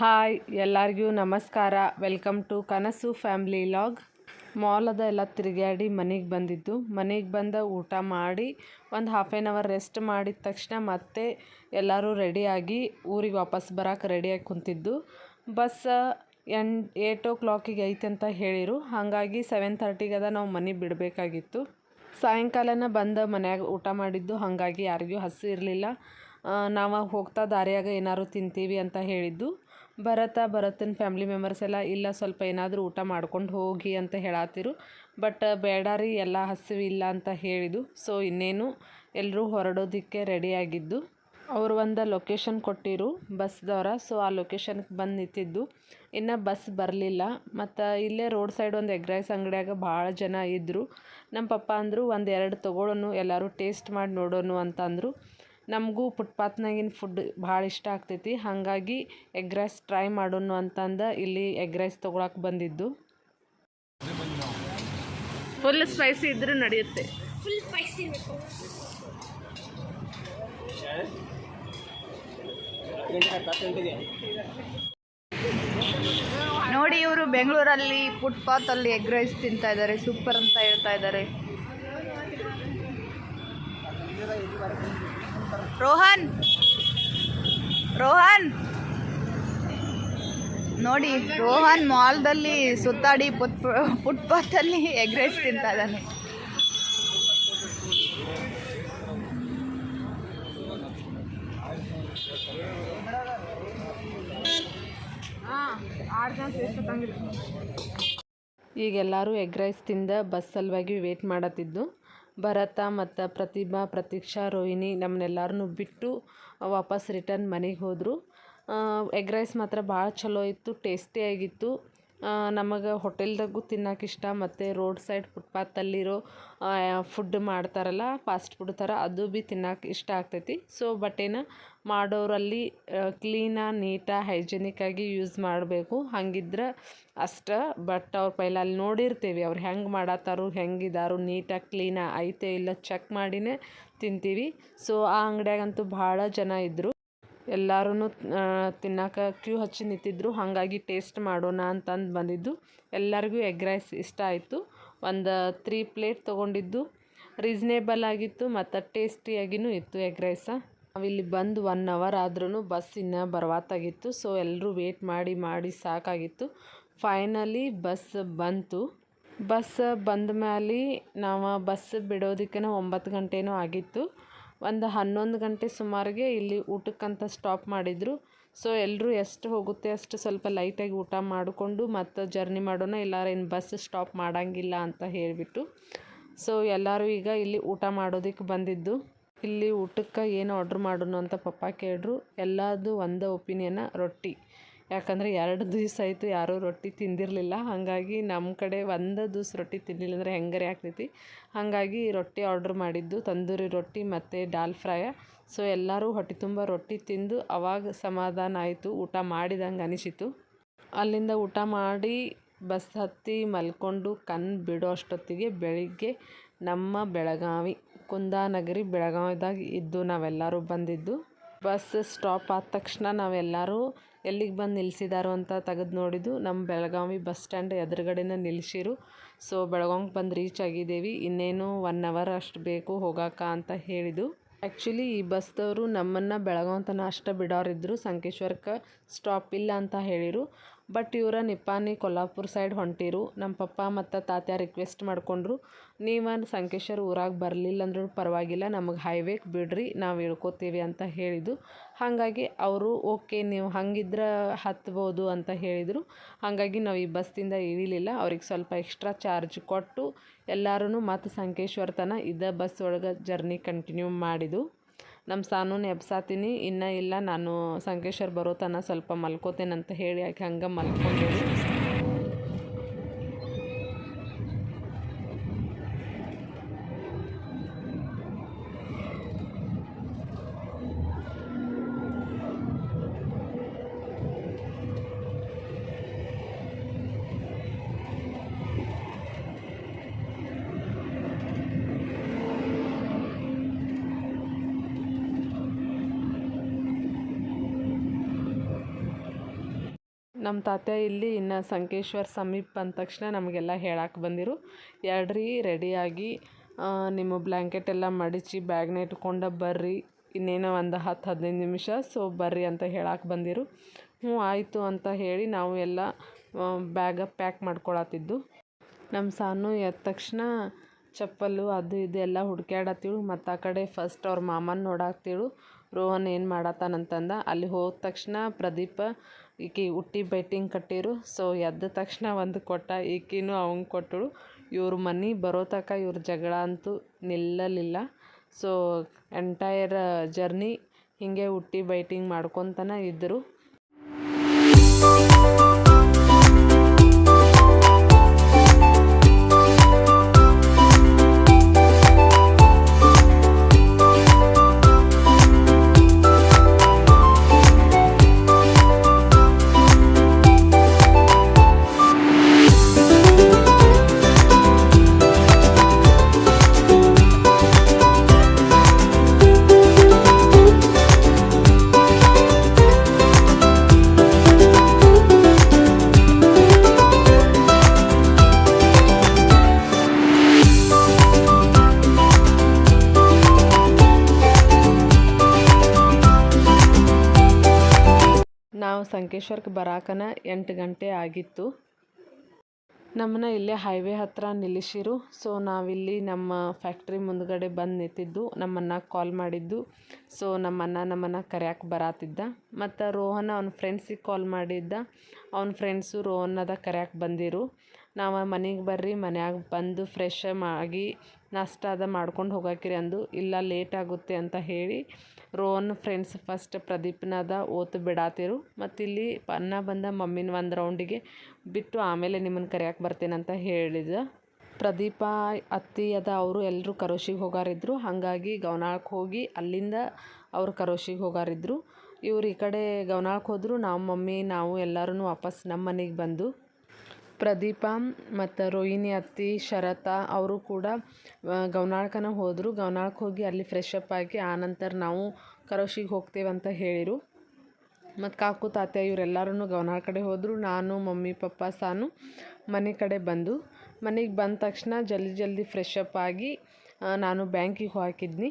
Hi, ಎಲ್ಲರಿಗೂ ನಮಸ್ಕಾರ. Welcome to Kanasu family log. ಮಾಲದ ಎಲ್ಲ ತಿರುಗಾಡಿ ಮನೆಗೆ ಬಂದಿದ್ದು. ಮನೆಗೆ ಬಂದ ಊಟ ಮಾಡಿ, ಒಂದು ಹಾಫ್ ಆ್ಯನ್ ಅವರ್ ರೆಸ್ಟ್ ಮಾಡಿದ ತಕ್ಷಣ ಮತ್ತೆ ಎಲ್ಲರೂ ರೆಡಿಯಾಗಿ ಊರಿಗೆ ವಾಪಸ್ ಬರೋಕೆ ರೆಡಿಯಾಗಿ ಕುಂತಿದ್ದು. ಬಸ್, ಎನ್ ಏಟ್ ಓ ಕ್ಲಾಕಿಗೆ ಐತೆ ಅಂತ ಹೇಳಿರು. ಹಾಗಾಗಿ ಸೆವೆನ್ ಥರ್ಟಿಗದ ನಾವು ಮನೆ ಬಿಡಬೇಕಾಗಿತ್ತು. ಸಾಯಂಕಾಲನ ಬಂದ ಮನ್ಯಾಗ ಊಟ ಮಾಡಿದ್ದು. ಹಾಗಾಗಿ ಯಾರಿಗೂ ಹಸು ಇರಲಿಲ್ಲ. ನಾವು ಹೋಗ್ತಾ ದಾರಿಯಾಗ ಏನಾದ್ರು ತಿಂತೀವಿ ಅಂತ ಹೇಳಿದ್ದು. ಭರತ ಭರತನ ಫ್ಯಾಮ್ಲಿ ಮೆಂಬರ್ಸ್ ಎಲ್ಲ, ಇಲ್ಲ ಸ್ವಲ್ಪ ಏನಾದರೂ ಊಟ ಮಾಡ್ಕೊಂಡು ಹೋಗಿ ಅಂತ ಹೇಳಾತಿರು. ಬಟ್ ಬೇಡ ರೀ, ಎಲ್ಲ ಹಸಿವಿಲ್ಲ ಅಂತ ಹೇಳಿದ್ದು. ಸೊ ಇನ್ನೇನು ಎಲ್ಲರೂ ಹೊರಡೋದಕ್ಕೆ ರೆಡಿಯಾಗಿದ್ದು ಅವರು ಒಂದು ಲೊಕೇಶನ್ ಕೊಟ್ಟಿರು ಬಸ್ದವರ ಸೊ ಆ ಲೊಕೇಶನ್ಗೆ ಬಂದು ನಿಂತಿದ್ದು. ಇನ್ನು ಬಸ್ ಬರಲಿಲ್ಲ. ಮತ್ತು ಇಲ್ಲೇ ರೋಡ್ ಸೈಡ್ ಒಂದು ಎಗ್ ರೈಸ್ ಅಂಗಡಿಯಾಗ ಭಾಳ ಜನ ಇದ್ದರು ನಮ್ಮ ಪಪ್ಪ ಅಂದರು, ಒಂದು ಎರಡು ತೊಗೊಳೋನು, ಎಲ್ಲರೂ ಟೇಸ್ಟ್ ಮಾಡಿ ನೋಡೋನು ಅಂತ ಅಂದರು ನಮಗೂ ಫುಟ್ಪಾತ್ನಾಗಿನ ಫುಡ್ ಭಾಳ ಇಷ್ಟ ಆಗ್ತೈತಿ. ಹಾಗಾಗಿ ಎಗ್ ರೈಸ್ ಟ್ರೈ ಮಾಡೋಣ ಅಂತಂದು ಇಲ್ಲಿ ಎಗ್ ರೈಸ್ ತೊಗೊಳಕ್ಕೆ ಬಂದಿದ್ದು. ಫುಲ್ ಸ್ಪೈಸಿ ಇದ್ರೂ ನಡೆಯುತ್ತೆ. ಫುಲ್ ಸ್ಪೈಸಿ ಇರಬೇಕು. ನೋಡಿ ಇವರು ಬೆಂಗಳೂರಲ್ಲಿ ಫುಟ್ಪಾತಲ್ಲಿ ಎಗ್ ರೈಸ್ ತಿಂತಾ ಇದ್ದಾರೆ. ಸೂಪರ್ ಅಂತ ಹೇಳ್ತಾ ಇದ್ದಾರೆ. ರೋಹನ್. ರೋಹನ್. ನೋಡಿ ರೋಹನ್ ಮಾಲ್ದಲ್ಲಿ ಸುತ್ತಾಡಿ ಫುಟ್ ಫುಟ್ಪಾತಲ್ಲಿ ಎಗ್ ರೈಸ್ ತಿಂತಾ ಇದ್ದಾನೆ ಈಗ ಎಲ್ಲರೂ ಎಗ್ ರೈಸ್ ತಿಂದ ಬಸ್ ಸಲುವಾಗಿ ವೇಟ್ ಮಾಡತ್ತಿದ್ದು. ಭರತ ಮತ್ತು ಪ್ರತಿಭಾ, ಪ್ರತೀಕ್ಷಾ, ರೋಹಿಣಿ ನಮ್ಮನ್ನೆಲ್ಲರನ್ನೂ ಬಿಟ್ಟು ವಾಪಸ್ ರಿಟರ್ನ್ ಮನೆಗೆ ಹೋದರು. ಎಗ್ ರೈಸ್ ಮಾತ್ರ ಭಾಳ ಚಲೋ ಇತ್ತು ಟೇಸ್ಟಿಯಾಗಿತ್ತು ನಮಗೆ ಹೋಟೆಲ್ದಾಗೂ ತಿನ್ನಕ್ಕೆ ಇಷ್ಟ, ಮತ್ತು ರೋಡ್ ಸೈಡ್ ಫುಟ್ಪಾತಲ್ಲಿರೋ ಫುಡ್ ಮಾಡ್ತಾರಲ್ಲ, ಫಾಸ್ಟ್ ಫುಡ್ ಥರ, ಅದು ಭೀ ತಿನ್ನಕ್ಕೆ ಇಷ್ಟ ಆಗ್ತೈತಿ. ಸೊ ಬಟ್ಟೆನ ಮಾಡೋರಲ್ಲಿ ನೀಟಾಗಿ ನೀಟಾ ಹೈಜೆನಿಕ್ಕಾಗಿ ಯೂಸ್ ಮಾಡಬೇಕು. ಹಂಗಿದ್ರೆ ಅಷ್ಟೇ ಬಟ್ ಅವ್ರ ಪೈಲ ಅಲ್ಲಿ ನೋಡಿರ್ತೀವಿ, ಅವ್ರು ಹೆಂಗೆ ಮಾಡತ್ತಾರು ಹೆಂಗಿದಾರು ನೀಟಾಗಿ ಕ್ಲೀನಾಗಿ ಐತೆ ಇಲ್ಲ ಚೆಕ್ ಮಾಡಿನೇ ತಿಂತೀವಿ. ಸೊ ಆ ಅಂಗಡಿಯಾಗಂತೂ ಭಾಳ ಜನ ಇದ್ದರು ಎಲ್ಲರೂ ತಿನ್ನೋಕೆ ಕ್ಯೂ ಹಚ್ಚಿ ನಿಂತಿದ್ರು. ಹಾಗಾಗಿ ಟೇಸ್ಟ್ ಮಾಡೋಣ ಅಂತಂದು ಬಂದಿದ್ದು. ಎಲ್ಲರಿಗೂ ಎಗ್ ರೈಸ್ ಇಷ್ಟ ಆಯಿತು. ಒಂದು ತ್ರೀ ಪ್ಲೇಟ್ ತೊಗೊಂಡಿದ್ದು. ರೀಸ್ನೇಬಲ್ ಆಗಿತ್ತು, ಮತ್ತು ಟೇಸ್ಟಿಯಾಗಿಯೂ ಇತ್ತು ಎಗ್ ರೈಸ. ನಾವಿಲ್ಲಿ ಬಂದು ಒನ್ ಅವರ್ ಆದ್ರೂ ಬಸ್ ಇನ್ನೂ ಬರ್ವಾತಾಗಿತ್ತು. ಸೊ ಎಲ್ಲರೂ ವೇಟ್ ಮಾಡಿ ಮಾಡಿ ಸಾಕಾಗಿತ್ತು. ಫೈನಲಿ ಬಸ್ ಬಂತು. ಬಸ್ ಬಂದ ಮೇಲೆ ನಾವು ಬಸ್ ಬಿಡೋದಕ್ಕೆ ಒಂಬತ್ತು ಗಂಟೆನೂ ಆಗಿತ್ತು. ಒಂದು ಹನ್ನೊಂದು ಗಂಟೆ ಸುಮಾರಿಗೆ ಇಲ್ಲಿ ಊಟಕ್ಕಂತ ಸ್ಟಾಪ್ ಮಾಡಿದರು. ಸೊ ಎಲ್ಲರೂ ಎಷ್ಟು ಹೋಗುತ್ತೆ ಅಷ್ಟು ಸ್ವಲ್ಪ ಲೈಟಾಗಿ ಊಟ ಮಾಡಿಕೊಂಡು ಮತ್ತು ಜರ್ನಿ ಮಾಡೋಣ. ಇಲ್ಲಾರ ಇನ್ನು ಬಸ್ ಸ್ಟಾಪ್ ಮಾಡೋಂಗಿಲ್ಲ ಅಂತ ಹೇಳಿಬಿಟ್ಟು. ಸೊ ಎಲ್ಲರೂ ಈಗ ಇಲ್ಲಿ ಊಟ ಮಾಡೋದಕ್ಕೆ ಬಂದಿದ್ದು. ಇಲ್ಲಿ ಊಟಕ್ಕೆ ಏನು ಆರ್ಡ್ರ್ ಮಾಡೋಣ ಅಂತ ಪಪ್ಪ ಕೇಳಿದ್ರು. ಎಲ್ಲದು ಒಂದೇ ಒಪಿನಿಯನ ರೊಟ್ಟಿ. ಯಾಕಂದರೆ ಎರಡು ದಿವಸ ಆಯಿತು ಯಾರೂ ರೊಟ್ಟಿ ತಿಂದಿರಲಿಲ್ಲ. ಹಾಗಾಗಿ ನಮ್ಮ ಕಡೆ ಒಂದು ದಿವ್ಸ ರೊಟ್ಟಿ ತಿನ್ನಲಿಲ್ಲ ಅಂದರೆ ಹೆಂಗರೆ ಆಗ್ತೈತಿ? ಹಾಗಾಗಿ ರೊಟ್ಟಿ ಆರ್ಡ್ರ್ ಮಾಡಿದ್ದು ತಂದೂರಿ ರೊಟ್ಟಿ ಮತ್ತು ಡಾಲ್ ಫ್ರೈ. ಸೊ ಎಲ್ಲರೂ ಹೊಟ್ಟೆ ತುಂಬ ರೊಟ್ಟಿ ತಿಂದು ಅವಾಗ ಸಮಾಧಾನ ಆಯಿತು, ಊಟ ಮಾಡಿದಂಗೆ ಅನಿಸಿತು. ಅಲ್ಲಿಂದ ಊಟ ಮಾಡಿ ಬಸ್ ಹತ್ತಿ ಮಲ್ಕೊಂಡು ಕಣ್ಣು ಬಿಡೋ ಅಷ್ಟೊತ್ತಿಗೆ ಬೆಳಿಗ್ಗೆ ನಮ್ಮ ಬೆಳಗಾವಿ, ಕುಂದಾನಗರಿ ಬೆಳಗಾವಿದಾಗ ಇದ್ದು ನಾವೆಲ್ಲರೂ ಬಂದಿದ್ದು. ಬಸ್ ಸ್ಟಾಪ್ ಆದ ತಕ್ಷಣ ನಾವೆಲ್ಲರೂ ಎಲ್ಲಿಗೆ ಬಂದು ನಿಲ್ಸಿದಾರೋ ಅಂತ ತೆಗೆದು ನೋಡಿದ್ದು ನಮ್ಮ ಬೆಳಗಾವಿ ಬಸ್ ಸ್ಟ್ಯಾಂಡ್ ಎದುರುಗಡೆನೇ ನಿಲ್ಸಿರು ಸೊ, ಬೆಳಗಾವಿಗೆ ಬಂದು ರೀಚ್ ಆಗಿದ್ದೀವಿ. ಇನ್ನೇನು ಒನ್ ಅವರ್ ಅಷ್ಟು ಬೇಕು ಹೋಗಾಕ ಅಂತ ಹೇಳಿದ್ದು. ಆ್ಯಕ್ಚುಲಿ ಈ ಬಸ್ದವರು ನಮ್ಮನ್ನು ಬೆಳಗಾವಿ ತನಕ ಅಷ್ಟೇ ಬಿಡೋರಿದ್ದರು ಸಂಕೇಶ್ವರಕ್ಕೆ ಸ್ಟಾಪ್ ಇಲ್ಲ ಅಂತ ಹೇಳಿರು. ಬಟ್ ಇವರ ನಿಪ್ಪಾನಿ ಕೊಲ್ಲಾಪುರ ಸೈಡ್ ಹೊಂಟಿರು. ನಮ್ಮ ಪಪ್ಪ ಮತ್ತು ತಾತ್ಯ ರಿಕ್ವೆಸ್ಟ್ ಮಾಡಿಕೊಂಡ್ರು, ನೀವು ಸಂಕೇಶ್ವರ ಊರಾಗ ಬರಲಿಲ್ಲ ಅಂದ್ರೂ ಪರವಾಗಿಲ್ಲ, ನಮಗೆ ಹೈವೇಗೆ ಬಿಡ್ರಿ, ನಾವು ಇಳ್ಕೊತೀವಿ ಅಂತ ಹೇಳಿದ್ದು ಹಾಗಾಗಿ ಅವರು, ಓಕೆ, ನೀವು ಹಂಗಿದ್ರೆ ಹತ್ಬೋದು ಅಂತ ಹೇಳಿದರು. ಹಾಗಾಗಿ ನಾವು ಈ ಬಸ್ಸಿಂದ ಇಳಿಲಿಲ್ಲ. ಅವ್ರಿಗೆ ಸ್ವಲ್ಪ ಎಕ್ಸ್ಟ್ರಾ ಚಾರ್ಜ್ ಕೊಟ್ಟು ಎಲ್ಲರೂ ಮತ್ತು ಸಂಕೇಶ್ವರ ತನ ಇದ್ದ ಬಸ್ ಒಳಗೆ ಜರ್ನಿ ಕಂಟಿನ್ಯೂ ಮಾಡಿದ್ದು ನಮ್ಮ ಸಾನೂನ ಎಬ್ಸಾತೀನಿ, ಇನ್ನೂ ಇಲ್ಲ ನಾನು ಸಂಕೇಶ್ವರ್ ಬರೋ ತನಕ ಸ್ವಲ್ಪ ಅಂತ ಹೇಳಿ ಆಕೆ ಹಂಗೆ ಮಲ್ಕೊಂಡೇಳಿ. ನಮ್ಮ ತಾತ ಇಲ್ಲಿ ಇನ್ನು ಸಂಕೇಶ್ವರ ಸಮೀಪ ಅಂದ ತಕ್ಷಣ ನಮಗೆಲ್ಲ ಹೇಳಕ್ಕೆ ಬಂದಿರು. ಎರಡ್ರಿ ರೆಡಿಯಾಗಿ ನಿಮ್ಮ ಬ್ಲ್ಯಾಂಕೆಟ್ ಎಲ್ಲ ಮಡಚಿ ಬ್ಯಾಗ್ನ ಇಟ್ಕೊಂಡು ಬರ್ರಿ. ಇನ್ನೇನೋ ಒಂದು ಹತ್ತು, ಹದಿನೈದು ನಿಮಿಷ, ಸೊ ಬರ್ರಿ ಅಂತ ಹೇಳಕ್ಕೆ ಬಂದಿರು. ಹ್ಞೂ, ಆಯಿತು ಅಂತ ಹೇಳಿ ನಾವು ಎಲ್ಲ ಬ್ಯಾಗ ಪ್ಯಾಕ್ ಮಾಡ್ಕೊಳತ್ತಿದ್ದು. ನಮ್ಮ ಸಾನು ಎದ್ದ ತಕ್ಷಣ ಚಪ್ಪಲು, ಅದು ಇದು ಎಲ್ಲ ಹುಡ್ಕ್ಯಾಡತ್ತಿಳು. ಮತ್ತು ಆ ಕಡೆ ಫಸ್ಟ್ ಅವ್ರ ಮಾಮನ ನೋಡಾಕ್ತಿಳು. ರೋಹನ್ ಏನು ಮಾಡತ್ತಾನಂತಂದ, ಅಲ್ಲಿ ಹೋದ ತಕ್ಷಣ ಪ್ರದೀಪ ಈಕಿ ಹುಟ್ಟಿ ಬೈಟಿಂಗ್ ಕಟ್ಟಿರು. ಸೊ ಎದ್ದ ತಕ್ಷಣ ಒಂದು ಕೊಟ್ಟ ಈಕಿನೂ ಅವಂಗೆ ಕೊಟ್ಟಳು. ಇವ್ರ ಮನೆ ಬರೋ ತನಕ ಇವ್ರ ಜಗಳ ಅಂತೂ ನಿಲ್ಲಲಿಲ್ಲ. ಸೊ ಎಂಟೈರ್ ಜರ್ನಿ ಹೀಗೆ ಹುಟ್ಟಿ ಬೈಟಿಂಗ್ ಮಾಡ್ಕೊತನ ಇದ್ದರು ನಾವು ಬರಾಕನ ಎಂಟು ಗಂಟೆ ಆಗಿತ್ತು. ನಮ್ಮನ್ನ ಇಲ್ಲೇ ಹೈವೇ ಹತ್ರ ನಿಲ್ಲಿಸಿರು. ಸೊ ನಾವಿಲ್ಲಿ ನಮ್ಮ ಫ್ಯಾಕ್ಟ್ರಿ ಮುಂದ್ಗಡೆ ಬಂದು ನಿಂತಿದ್ದು. ನಮ್ಮನ್ನ ಕಾಲ್ ಮಾಡಿದ್ದು. ಸೊ ನಮ್ಮನ್ನ ನಮ್ಮನ್ನ ಕರ್ಯಾಕೆ ಬರಾತಿದ್ದ. ಮತ್ತು ರೋಹನ್ ಅವ್ನ ಫ್ರೆಂಡ್ಸಿಗೆ ಕಾಲ್ ಮಾಡಿದ್ದ. ಅವ್ನ ಫ್ರೆಂಡ್ಸು ರೋಹನ್ನದ ಕರ್ಯಾಕೆ ಬಂದಿರು. ನಾವು ಮನೆಗೆ ಬರ್ರಿ, ಮನ್ಯಾಗ ಬಂದು ಫ್ರೆಶ್ ಆಗಿ ನಾಷ್ಟ ಅದ ಮಾಡ್ಕೊಂಡು ಹೋಗಾಕಿರಿ ಅಂದು, ಇಲ್ಲ ಲೇಟ್ ಆಗುತ್ತೆ ಅಂತ ಹೇಳಿ ರೋನ್ ಫ್ರೆಂಡ್ಸ್ ಫಸ್ಟ್ ಪ್ರದೀಪ್ನದ ಓತು ಬಿಡಾತಿರು. ಮತ್ತು ಇಲ್ಲಿ ಅನ್ನ ಬಂದ ಮಮ್ಮಿನ ಒಂದು ರೌಂಡಿಗೆ ಬಿಟ್ಟು ಆಮೇಲೆ ನಿಮ್ಮನ್ನು ಕರೆಯಕ್ಕೆ ಬರ್ತೇನಂತ ಹೇಳಿದ. ಪ್ರದೀಪ, ಅತ್ತಿ ಅದ, ಅವರು ಎಲ್ಲರೂ ಕರೋಶಿಗೆ ಹೋಗಾರಿದ್ರು. ಹಾಗಾಗಿ ಗವನಾಳಕ್ಕೆ ಹೋಗಿ ಅಲ್ಲಿಂದ ಅವರು ಕರೋಶಿಗೆ ಹೋಗಾರಿದ್ರು. ಇವ್ರು ಈ ಕಡೆ ಗವನಾಳಕ್ಕೆ ಹೋದರು, ನಾವು ಮಮ್ಮಿ, ನಾವು ಎಲ್ಲರೂ ವಾಪಸ್ ನಮ್ಮ ಮನೆಗೆ ಬಂದು ಪ್ರದೀಪ ಮತ್ತು ರೋಹಿಣಿ, ಅತ್ತಿ, ಶರತ ಅವರು ಕೂಡ ಗೌನಾಳ್ಕನ ಹೋದರು. ಗವನಾಳಕ್ಕೆ ಹೋಗಿ ಅಲ್ಲಿ ಫ್ರೆಶ್ ಅಪ್ ಆಗಿ ಆನಂತರ ನಾವು ಕರೋಶಿಗೆ ಹೋಗ್ತೇವೆ ಅಂತ ಹೇಳಿರು. ಮತ್ತು ಕಾಕು ತಾತ ಇವರೆಲ್ಲರೂ ಗೌನಾಳ್ ಕಡೆ ಹೋದರು. ನಾನು, ಮಮ್ಮಿ, ಪಪ್ಪ, ಸಾನು ಮನೆ ಕಡೆ ಬಂದು, ಮನೆಗೆ ಬಂದ ತಕ್ಷಣ ಜಲ್ದಿ ಜಲ್ದಿ ಫ್ರೆಶ್ ಆಗಿ ನಾನು ಬ್ಯಾಂಕಿಗೆ ಹಾಕಿದ್ನಿ